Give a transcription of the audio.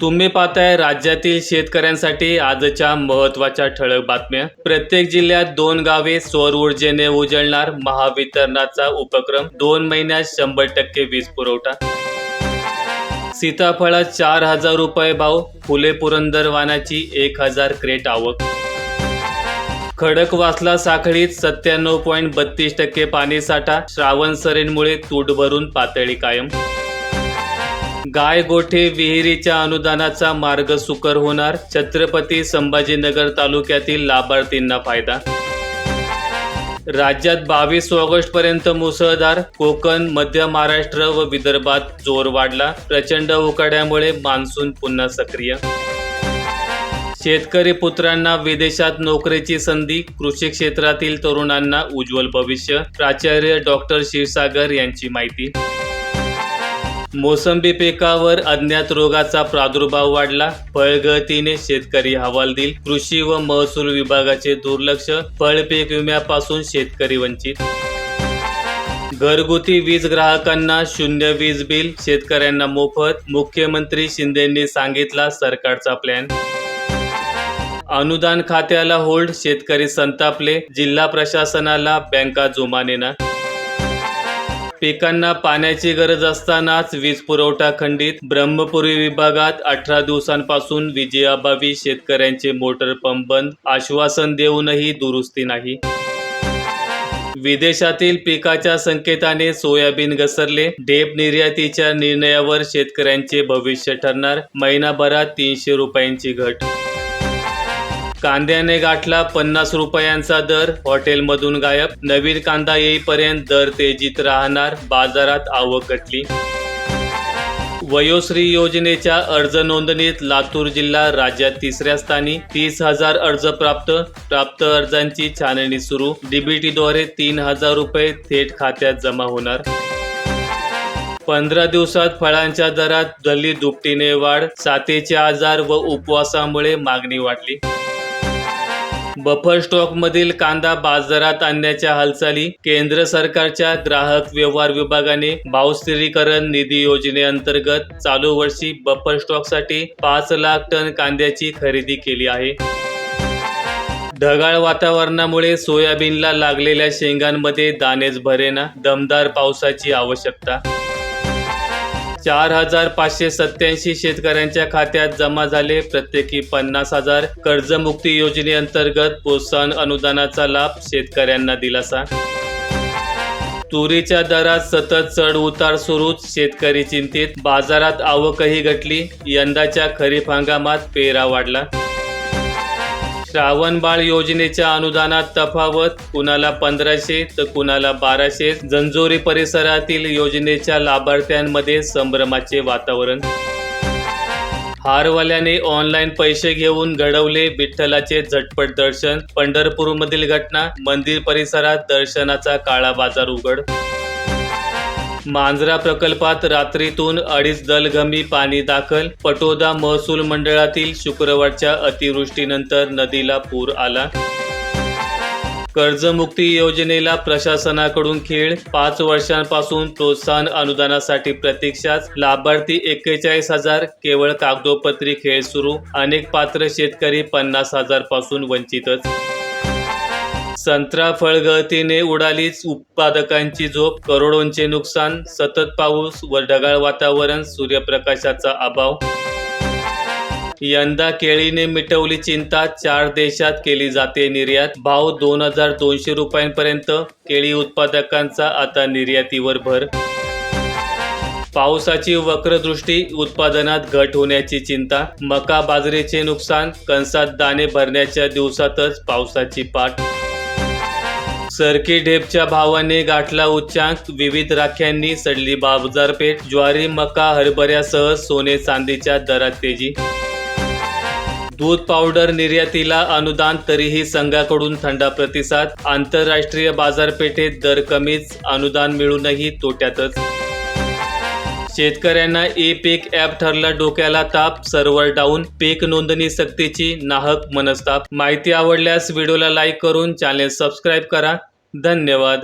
तुम्ही पाहताय राज्यातील शेतकऱ्यांसाठी आजच्या महत्त्वाच्या ठळक बातम्या. प्रत्येक जिल्ह्यात दोन गावे सौर ऊर्जेने उजळणार महावितरणाचा उपक्रम. दोन महिन्यात शंभर टक्के वीज पुरवठा. सीताफळात चार हजार रुपये भाव फुले पुरंदर वाणाची एक हजार क्रेट आवक. खडकवासला साखळीत सत्त्याण्णव पॉईंट बत्तीस टक्के पाणीसाठा. श्रावण सरेंमुळे तूट भरून पातळी कायम. गाय गोठे विहिरीच्या अनुदानाचा मार्ग सुकर होणार. छत्रपती संभाजीनगर तालुक्यातील लाभार्थींना फायदा. राज्यात बावीस ऑगस्ट पर्यंत मुसळधार कोकण मध्य महाराष्ट्र व विदर्भात जोर वाढला. प्रचंड उकाड्यामुळे मान्सून पुन्हा सक्रिय. शेतकरी पुत्रांना विदेशात नोकरीची संधी कृषी क्षेत्रातील तरुणांना उज्ज्वल भविष्य प्राचार्य डॉक्टर क्षीरसागर यांची माहिती. मोसंबी पिकावर अज्ञात रोगाचा प्रादुर्भाव वाढला. फळगळतीने शेतकरी हवालदिल कृषी व महसूल विभागाचे दुर्लक्ष. फळपीक विम्यापासून शेतकरी वंचित. घरगुती वीज ग्राहकांना शून्य वीज बिल. शेतकऱ्यांना मोफत. मुख्यमंत्री शिंदेंनी सांगितला सरकारचा प्लॅन अनुदान खात्याला होल्ड शेतकरी संतापले. जिल्हा प्रशासनाला बँका जुमानेना. पिकांना पाण्याची गरज असतानाच वीज पुरवठा खंडित. ब्रह्मपुरी विभागात अठरा दिवसांपासून विजयाभावी शेतकऱ्यांचे मोटर पंप बंद. आश्वासन देऊनही दुरुस्ती नाही. विदेशातील पिकाच्या संकेताने सोयाबीन घसरले. ढेप निर्यातीच्या निर्णयावर शेतकऱ्यांचे भविष्य ठरणार. महिनाभरात तीनशे रुपयांची घट कांद्याने गाठला पन्नास रुपयांचा दर हॉटेलमधून गायब. नवीन कांदा येईपर्यंत दर तेजीत राहणार बाजारात आवक घटली. वयोश्री योजनेच्या अर्ज नोंदणीत लातूर जिल्हा राज्यात तिसऱ्या स्थानी तीस हजार अर्ज प्राप्त. प्राप्त अर्जांची छाननी सुरू. डीबीटीद्वारे तीन हजार रुपये थेट खात्यात जमा होणार. पंधरा दिवसात फळांच्या दरात झाली दुपटीने वाढ साथीचे आजार व उपवासामुळे मागणी वाढली. बफर स्टॉकमधील कांदा बाजारात आणण्याच्या हालचाली केंद्र सरकारच्या ग्राहक व्यवहार विभागाने भावस्थिरीकरण निधी योजनेअंतर्गत चालू वर्षी बफर स्टॉकसाठी पाच लाख टन कांद्याची खरेदी केली आहे. ढगाळ वातावरणामुळे सोयाबीनला लागलेल्या शेंगांमध्ये दाणेच भरेना दमदार पावसाची आवश्यकता चार हजार पाचशे सत्याऐंशी शेतकऱ्यांच्या खात्यात जमा झाले. प्रत्येकी पन्नास हजार कर्जमुक्ती योजनेअंतर्गत प्रोत्साहन अनुदानाचा लाभ शेतकऱ्यांना दिलासा. तुरीच्या दरात सतत चढ उतार सुरूच शेतकरी चिंतित. बाजारात आवकही घटली. यंदाच्या खरीप हंगामात पेरा वाढला. श्रावण बाळ योजनेच्या अनुदानात तफावत कुणाला पंधराशे तर कुणाला बाराशे. जंजोरी परिसरातील योजनेच्या लाभार्थ्यांमध्ये संभ्रमाचे वातावरण. हारवाल्याने ऑनलाईन पैसे घेऊन घडवले विठ्ठलाचे झटपट दर्शन. पंढरपूरमधील घटना मंदिर परिसरात दर्शनाचा काळा बाजार उघड. मांजरा प्रकल्पात रात्रीतून अडीच दलगमी पाणी दाखल. पटोदा महसूल मंडळातील शुक्रवारच्या अतिवृष्टीनंतर नदीला पूर आला. कर्जमुक्ती योजनेला प्रशासनाकडून खेळ. पाच वर्षांपासून प्रोत्साहन अनुदानासाठी प्रतीक्षाच. लाभार्थी एक्केचाळीस हजार केवळ कागदोपत्री खेळ सुरू. अनेक पात्र शेतकरी पन्नास हजारपासून वंचितच. संत्रा फळगळतीने उडालीच उत्पादकांची झोप. करोडोंचे नुकसान सतत पाऊस व ढगाळ वातावरण सूर्यप्रकाशाचा अभाव. यंदा केळीने मिटवली चिंता चार देशात केली जाते निर्यात. भाव दोन हजार दोनशे रुपयांपर्यंत. केळी उत्पादकांचा आता निर्यातीवर भर. पावसाची वक्रदृष्टी उत्पादनात घट होण्याची चिंता. मका बाजरीचे नुकसान कंसात दाणे भरण्याच्या दिवसातच पावसाची पाठ. सरकी ढेपच्या भावाने गाठला उच्चांक विविध राख्यांनी सडली बाजारपेठ ज्वारी मका हरभऱ्यासह सोने चांदीच्या दरात तेजी. दूध पावडर निर्यातीला अनुदान तरीही संघाकडून थंडा प्रतिसाद. आंतरराष्ट्रीय बाजारपेठेत दर कमीच अनुदान मिळूनही तोट्यातच. शेतकऱ्यांना ए पीक ॲप ठरला डोक्याला ताप सर्व्हर डाऊन पीक नोंदणी सक्तीची नाहक मनस्ताप. माहिती आवडल्यास व्हिडिओला लाईक करून चॅनेल सबस्क्राईब करा. धन्यवाद.